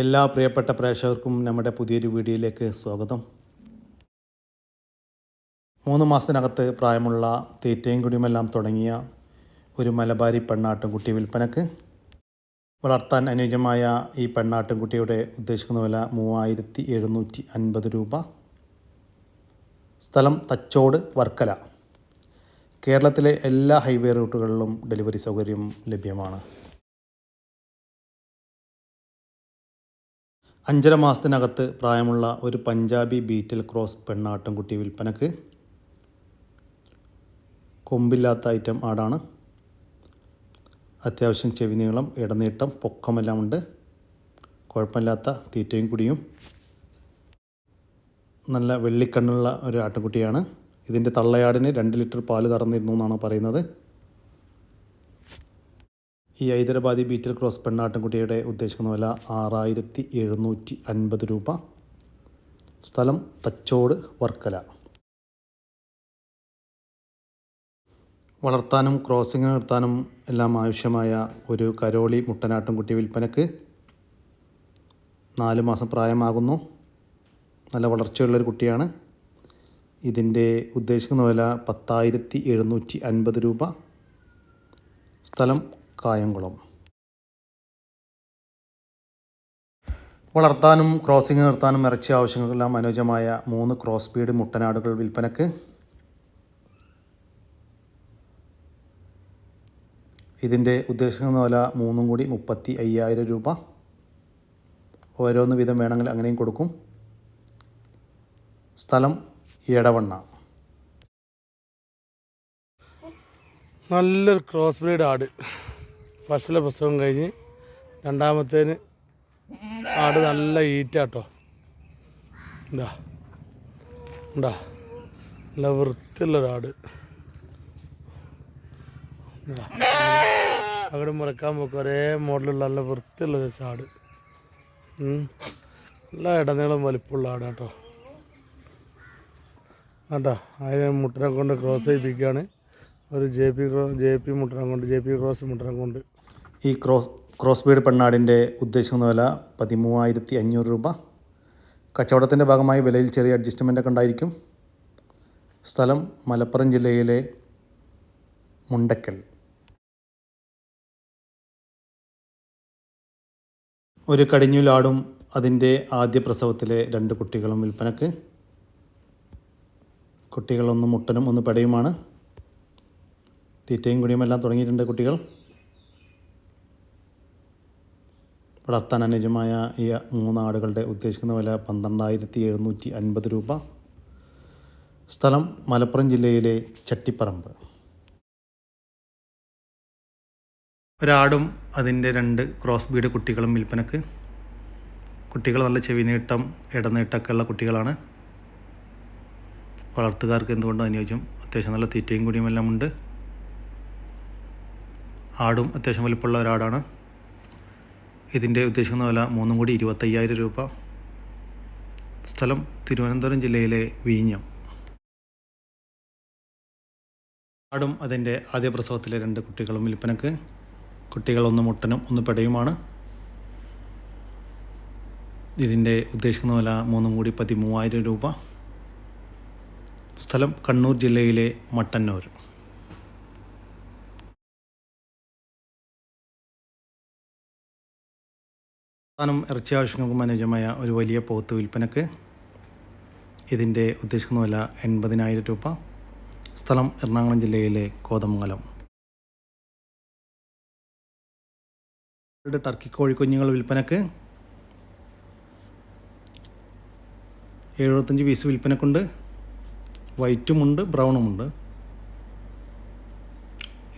എല്ലാ പ്രിയപ്പെട്ട പ്രേക്ഷകർക്കും നമ്മുടെ പുതിയൊരു വീഡിയോയിലേക്ക് സ്വാഗതം. മൂന്ന് മാസത്തിനകത്ത് പ്രായമുള്ള തീറ്റയും കുടിയുമെല്ലാം തുടങ്ങിയ ഒരു മലബാരി പെണ്ണാട്ടുംകുട്ടി വിൽപ്പനക്ക് വളർത്താൻ അനുയോജ്യമായ ഈ പെണ്ണാട്ടുംകുട്ടിയുടെ ഉദ്ദേശിക്കുന്ന വില മൂവായിരത്തി എഴുന്നൂറ്റി അൻപത് രൂപ. സ്ഥലം തച്ചോട് വർക്കല. കേരളത്തിലെ എല്ലാ ഹൈവേ റൂട്ടുകളിലും ഡെലിവറി സൗകര്യം ലഭ്യമാണ്. അഞ്ചര മാസത്തിനകത്ത് പ്രായമുള്ള ഒരു പഞ്ചാബി ബീറ്റൽ ക്രോസ് പെണ്ണാട്ടുംകുട്ടി വിൽപ്പനക്ക് കൊമ്പില്ലാത്ത ഐറ്റം ആടാണ്. അത്യാവശ്യം ചെവി നീളം ഇടനീട്ടം പൊക്കമെല്ലാം ഉണ്ട്. കുഴപ്പമില്ലാത്ത തീറ്റയും കുടിയും. നല്ല വെള്ളിക്കണ്ണുള്ള ഒരു ആട്ടുംകുട്ടിയാണ്. ഇതിന്റെ തള്ളയാടിന് രണ്ട് ലിറ്റർ പാൽ കറന്നിരുന്നു എന്നാണ് പറയുന്നത്. ഈ ഹൈദരാബാദി ബീറ്റൽ ക്രോസ് പെണ്ണാട്ടിൻകുട്ടിയുടെ ഉദ്ദേശിക്കുന്ന വില ആറായിരത്തി എഴുന്നൂറ്റി അൻപത് രൂപ. സ്ഥലം തച്ചോട് വർക്കല. വളർത്താനും ക്രോസിംഗ് നടത്താനും എല്ലാം ആവശ്യമായ ഒരു കരോളി മുട്ടനാട്ടിൻകുട്ടി വിൽപ്പനക്ക് നാല് മാസം പ്രായമാകുന്നു. നല്ല വളർച്ചയുള്ളൊരു കുട്ടിയാണ്. ഇതിന്റെ ഉദ്ദേശിക്കുന്ന വില പത്തായിരത്തി എഴുന്നൂറ്റി അൻപത് രൂപ. സ്ഥലം കായംകുളം. വളർത്താനും ക്രോസിംഗ് നിർത്താനും ഇറച്ചി ആവശ്യങ്ങൾക്കെല്ലാം അനുയോജ്യമായ മൂന്ന് ക്രോസ് സ്പീഡ് മുട്ടനാടുകൾ വിൽപ്പനക്ക്. ഇതിന്റെ ഉദ്ദേശിക്കുന്ന വില മൂന്നും കൂടി മുപ്പത്തി അയ്യായിരം രൂപ. ഓരോന്ന് വീതം വേണമെങ്കിൽ അങ്ങനെയും കൊടുക്കും. സ്ഥലം എടവണ്ണ. നല്ലൊരു ക്രോസ് ബ്രീഡ് ആട്. ഫസ്റ്റിലെ പ്രസവം കഴിഞ്ഞ് രണ്ടാമത്തേന് ആട് നല്ല ഈറ്റാട്ടോ. എന്താ ഉണ്ടാ നല്ല വൃത്തിയുള്ളൊരാട്. അവിടെ മുറക്കാൻ പോക്ക്. ഒരേ മോഡലുള്ള നല്ല വൃത്തിയുള്ള ഒരു ആട്. നല്ല ഇടനീളം വലിപ്പമുള്ള ആട് കേട്ടോ കേട്ടോ അതിനെ മുട്ടനെ കൊണ്ട് ക്രോസ് ചെയ്യിപ്പിക്കുകയാണ്. ഒരു ജെ പി ക്രോ ജെ പി മുട്ടനെ കൊണ്ട് ജെ പി ക്രോസ് മുട്ടനെ കൊണ്ട്. ഈ ക്രോസ് ക്രോസ് ബീഡ് പെണ്ണാടിന്റെ ഉദ്ദേശിക്കുന്ന വില പതിമൂവായിരത്തി അഞ്ഞൂറ് രൂപ. കച്ചവടത്തിന്റെ ഭാഗമായി വിലയിൽ ചെറിയ അഡ്ജസ്റ്റ്മെന്റ് ഒക്കെ ഉണ്ടായിരിക്കും. സ്ഥലം മലപ്പുറം ജില്ലയിലെ മുണ്ടക്കൽ. ഒരു കടിഞ്ഞൂലാടും അതിന്റെ ആദ്യ പ്രസവത്തിലെ രണ്ട് കുട്ടികളും വിൽപ്പനക്ക്. കുട്ടികളൊന്ന് മുട്ടനും ഒന്ന് പെടയുമാണ്. തീറ്റയും കുടിയുമെല്ലാം തുടങ്ങിയിട്ടുണ്ട് കുട്ടികൾ. വളർത്താൻ അനുയോജ്യമായ ഈ മൂന്നാടുകളുടെ ഉദ്ദേശിക്കുന്ന വില പന്ത്രണ്ടായിരത്തി എഴുന്നൂറ്റി അൻപത് രൂപ. സ്ഥലം മലപ്പുറം ജില്ലയിലെ ചട്ടിപ്പറമ്പ്. ഒരാടും അതിന്റെ രണ്ട് ക്രോസ് ബീഡ് കുട്ടികളും വിൽപ്പനക്ക്. കുട്ടികൾ നല്ല ചെവി നീട്ടം ഇടനീട്ടമൊക്കെ ഉള്ള കുട്ടികളാണ്. വളർത്തുകാർക്ക് എന്തുകൊണ്ടും അനുയോജ്യം. അത്യാവശ്യം നല്ല തീറ്റയും കുടിയും എല്ലാം ഉണ്ട്. ആടും അത്യാവശ്യം വലിപ്പമുള്ള ഒരാടാണ്. ഇതിന്റെ ഉദ്ദേശിക്കുന്ന വില മൂന്നും കൂടി ഇരുപത്തയ്യായിരം രൂപ. സ്ഥലം തിരുവനന്തപുരം ജില്ലയിലെ വീഞ്ഞം. ആടും അതിന്റെ ആദ്യ പ്രസവത്തിലെ രണ്ട് കുട്ടികളും വിൽപ്പനക്ക്. കുട്ടികൾ ഒന്ന് മുട്ടനും ഒന്ന് പെടയുമാണ്. ഇതിന്റെ ഉദ്ദേശിക്കുന്ന വില മൂന്നും കൂടി പതിമൂവായിരം രൂപ. സ്ഥലം കണ്ണൂർ ജില്ലയിലെ മട്ടന്നൂർ. പ്രധാനം ഇറച്ചി ആവശ്യങ്ങൾക്ക് അനുയോജ്യമായ ഒരു വലിയ പോത്ത് വിൽപ്പനക്ക് ഇതിന്റെ ഉദ്ദേശിക്കുന്ന വില എൺപതിനായിരം രൂപ. സ്ഥലം എറണാകുളം ജില്ലയിലെ കോതമംഗലം. ടർക്കി കോഴിക്കുഞ്ഞുങ്ങൾ വിൽപ്പനക്ക് എഴുപത്തഞ്ച് പീസ് വിൽപ്പനക്കുണ്ട്. വൈറ്റുമുണ്ട് ബ്രൗണുമുണ്ട്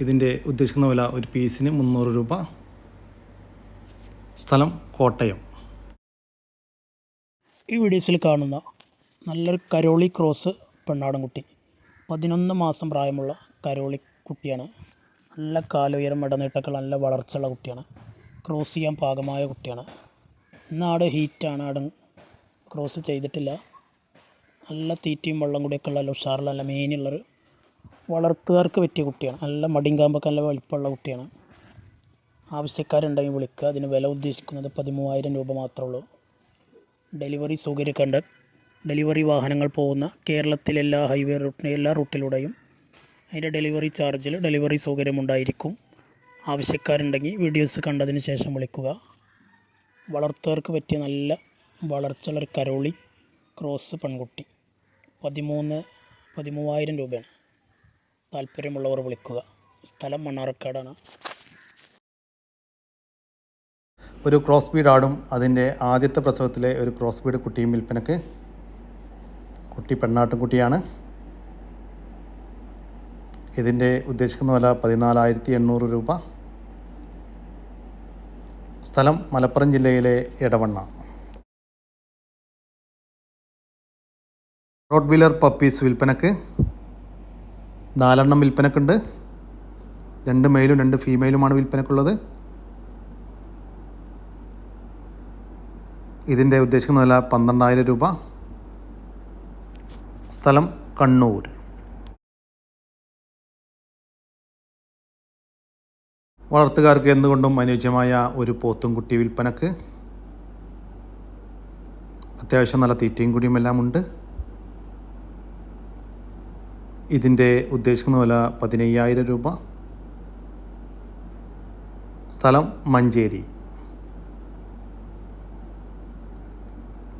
ഇതിന്റെ ഉദ്ദേശിക്കുന്ന വില ഒരു പീസിന് മുന്നൂറ് രൂപ. സ്ഥലം കോട്ടയം. ഈ വീഡിയോസിൽ കാണുന്ന നല്ലൊരു കരോളി ക്രോസ് പെണ്ണാടൻകുട്ടി പതിനൊന്ന് മാസം പ്രായമുള്ള കരോളി കുട്ടിയാണ്. നല്ല കാലുയരം ഇടനീട്ടൊക്കെ നല്ല വളർച്ചയുള്ള കുട്ടിയാണ്. ക്രോസ് ചെയ്യാൻ പാകമായ കുട്ടിയാണ്. ഇന്നാട് ഹീറ്റാണ്. ആട് ക്രോസ് ചെയ്തിട്ടില്ല. നല്ല തീറ്റയും വെള്ളം കൂടിയൊക്കെ ഉള്ള ഉഷാറുള്ള നല്ല മെയിനുള്ളൊരു വളർത്തുകാർക്ക് പറ്റിയ കുട്ടിയാണ്. നല്ല മടിയും കാമ്പൊക്കെ നല്ല വലിപ്പമുള്ള കുട്ടിയാണ്. ആവശ്യക്കാരുണ്ടെങ്കിൽ വിളിക്കുക. അതിന് വില ഉദ്ദേശിക്കുന്നത് പതിമൂവായിരം രൂപ മാത്രമേ ഉള്ളൂ ഡെലിവറി സൗകര്യമൊക്കെ ഡെലിവറി വാഹനങ്ങൾ പോകുന്ന കേരളത്തിലെ എല്ലാ ഹൈവേ റൂട്ടിന് എല്ലാ റൂട്ടിലൂടെയും അതിന്റെ ഡെലിവറി ചാർജിൽ ഡെലിവറി സൗകര്യമുണ്ടായിരിക്കും. ആവശ്യക്കാരുണ്ടെങ്കിൽ വീഡിയോസ് കണ്ടതിന് ശേഷം വിളിക്കുക. വളർത്തുകാർക്ക് പറ്റിയ നല്ല വളർച്ചയുള്ളൊരു കരോളി ക്രോസ് പെൺകുട്ടി. പതിമൂന്ന് പതിമൂവായിരം രൂപയാണ്. താല്പര്യമുള്ളവർ വിളിക്കുക. സ്ഥലം മണ്ണാർക്കാടാണ്. ഒരു ക്രോസ് ബീഡ് ആടും അതിന്റെ ആദ്യത്തെ പ്രസവത്തിലെ ഒരു ക്രോസ് ബീഡ് കുട്ടിയും വിൽപ്പനക്ക്. കുട്ടി പെണ്ണാട്ടും പെണ്ണാട്ടുംകുട്ടിയാണ് ഇതിന്റെ ഉദ്ദേശിക്കുന്ന വില പതിനാലായിരത്തി എണ്ണൂറ് രൂപ. സ്ഥലം മലപ്പുറം ജില്ലയിലെ ഇടവണ്ണ റോഡ് വീലർ പപ്പീസ് വിൽപ്പനക്ക്. നാലെണ്ണം വിൽപ്പനക്കുണ്ട്. രണ്ട് മെയിലും രണ്ട് ഫീമെയിലുമാണ് വിൽപ്പനക്കുള്ളത്. ഇതിന്റെ ഉദ്ദേശിക്കുന്ന വില പന്ത്രണ്ടായിരം രൂപ. സ്ഥലം കണ്ണൂർ. വളർത്തുകാർക്ക് എന്തുകൊണ്ടും അനുയോജ്യമായ ഒരു പോത്തും കുട്ടി വിൽപ്പനക്ക് അത്യാവശ്യം നല്ല തീറ്റയും കുടിയും എല്ലാം ഉണ്ട് ഇതിന്റെ ഉദ്ദേശിക്കുന്ന വില പതിനയ്യായിരം രൂപ. സ്ഥലം മഞ്ചേരി.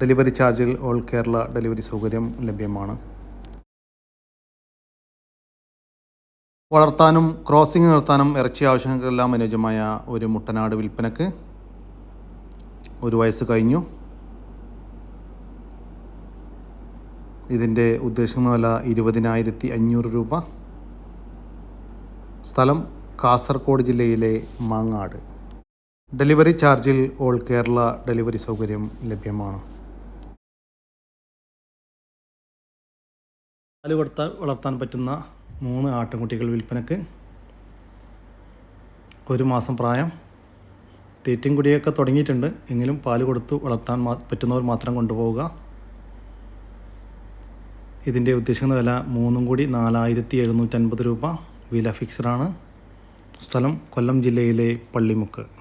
ഡെലിവറി ചാർജിൽ ഓൾ കേരള ഡെലിവറി സൗകര്യം ലഭ്യമാണ്. വളർത്താനും ക്രോസിംഗ് നിർത്താനും ഇറച്ചി ആവശ്യങ്ങൾക്കെല്ലാം അനുയോജ്യമായ ഒരു മുട്ടനാട് വിൽപ്പനക്ക് ഒരു വയസ്സ് കഴിഞ്ഞു. ഇതിന്റെ ഉദ്ദേശിക്കുന്ന വില ഇരുപതിനായിരത്തി അഞ്ഞൂറ് രൂപ. സ്ഥലം കാസർഗോഡ് ജില്ലയിലെ മാങ്ങാട്. ഡെലിവറി ചാർജിൽ ഓൾ കേരള ഡെലിവറി സൗകര്യം ലഭ്യമാണ്. പാൽ കൊടുത്താൽ വളർത്താൻ പറ്റുന്ന മൂന്ന് ആട്ടിൻകുട്ടികൾ വിൽപ്പനക്ക്. ഒരു മാസം പ്രായം. തീറ്റയും കുടിയൊക്കെ തുടങ്ങിയിട്ടുണ്ട്. എങ്കിലും പാൽ കൊടുത്ത് വളർത്താൻ പറ്റുന്നവർ മാത്രം കൊണ്ടുപോവുക. ഇതിന്റെ ഉദ്ദേശിക്കുന്ന വില മൂന്നും കൂടി നാലായിരത്തി എഴുന്നൂറ്റൻപത് രൂപ. വില ഫിക്സഡാണ് സ്ഥലം കൊല്ലം ജില്ലയിലെ പള്ളിമുക്ക്.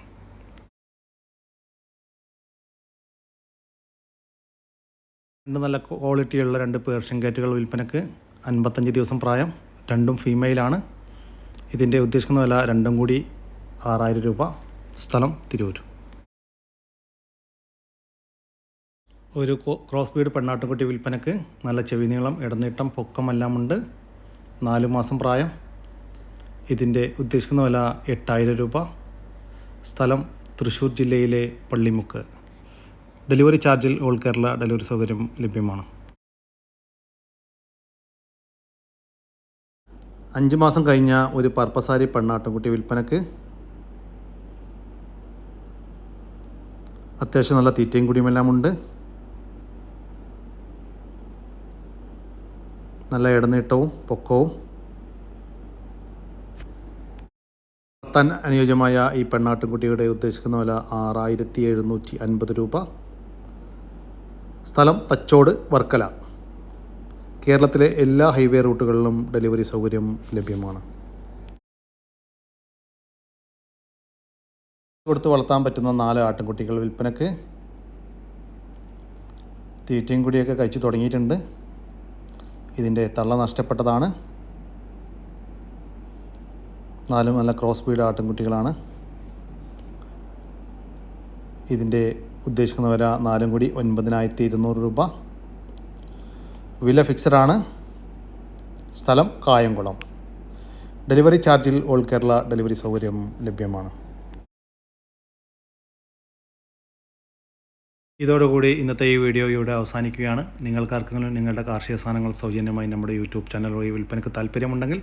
രണ്ട് നല്ല ക്വാളിറ്റിയുള്ള രണ്ട് പേർഷ്യൻ കാറ്റുകൾ വിൽപ്പനക്ക് അൻപത്തഞ്ച് ദിവസം പ്രായം രണ്ടും ഫീമെയിലാണ് ഇതിന്റെ ഉദ്ദേശിക്കുന്ന വില രണ്ടും കൂടി ആറായിരം രൂപ. സ്ഥലം തിരൂർ ഒരു ക്രോസ് ബീഡ് പെണ്ണാട്ടുകുട്ടി വിൽപ്പനക്ക് നല്ല ചെവി നീളം ഇടനീട്ടം പൊക്കമെല്ലാം ഉണ്ട്. നാല് മാസം പ്രായം. ഇതിന്റെ ഉദ്ദേശിക്കുന്ന വില എട്ടായിരം രൂപ. സ്ഥലം തൃശ്ശൂർ ജില്ലയിലെ പള്ളിമുക്ക്. ഡെലിവറി ചാർജിൽ ഓൾ കേരള ഡെലിവറി സൗകര്യം ലഭ്യമാണ്. അഞ്ച് മാസം കഴിഞ്ഞ ഒരു പർപ്പസാരി പെണ്ണാട്ടുംകുട്ടി വിൽപ്പനക്ക് അത്യാവശ്യം നല്ല തീറ്റയും കുടിയുമെല്ലാം ഉണ്ട് നല്ല ഇടനീട്ടവും പൊക്കവും. വളർത്താൻ അനുയോജ്യമായ ഈ പെണ്ണാട്ടുംകുട്ടിയുടെ ഉദ്ദേശിക്കുന്ന വില ആറായിരത്തി എഴുന്നൂറ്റി അൻപത് രൂപ. സ്ഥലം തച്ചോട് വർക്കല. കേരളത്തിലെ എല്ലാ ഹൈവേ റൂട്ടുകളിലും ഡെലിവറി സൗകര്യം ലഭ്യമാണ്. കൊടുത്ത് വളർത്താൻ പറ്റുന്ന നാല് ആട്ടിൻകുട്ടികൾ വിൽപ്പനക്ക്. തീറ്റയും കുടിയൊക്കെ കഴിച്ചു തുടങ്ങിയിട്ടുണ്ട്. ഇതിന്റെ തള്ള നഷ്ടപ്പെട്ടതാണ്. നാലും നല്ല ക്രോസ് ബീഡ് ആട്ടിൻകുട്ടികളാണ്. ഇതിന്റെ ഉദ്ദേശിക്കുന്ന വില നാലും കൂടി ഒൻപതിനായിരത്തി ഇരുന്നൂറ് രൂപ. വില ഫിക്സഡാണ്. സ്ഥലം കായംകുളം. ഡെലിവറി ചാർജിൽ ഓൾ കേരള ഡെലിവറി സൗകര്യം ലഭ്യമാണ്. ഇതോടുകൂടി ഇന്നത്തെ ഈ വീഡിയോ ഇവിടെ അവസാനിക്കുകയാണ്. നിങ്ങൾക്കാർക്കെങ്കിലും നിങ്ങളുടെ കാർഷിക സാധനങ്ങൾ സൗജന്യമായി നമ്മുടെ യൂട്യൂബ് ചാനൽ വഴി വിൽപ്പനയ്ക്ക് താല്പര്യമുണ്ടെങ്കിൽ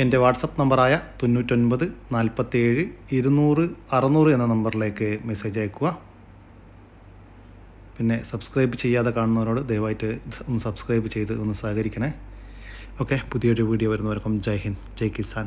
എന്റെ വാട്സപ്പ് നമ്പറായ തൊണ്ണൂറ്റൊൻപത് നാൽപ്പത്തേഴ് ഇരുന്നൂറ് അറുന്നൂറ് എന്ന നമ്പറിലേക്ക് മെസ്സേജ് അയക്കുക പിന്നെ സബ്സ്ക്രൈബ് ചെയ്യാതെ കാണുന്നവരോട് ദയവായിട്ട് ഒന്ന് സബ്സ്ക്രൈബ് ചെയ്ത് ഒന്ന് സഹകരിക്കണേ. ഓക്കെ പുതിയൊരു വീഡിയോ വരുന്നവർക്കും ജയ് ഹിന്ദ് ജയ് കിസാൻ.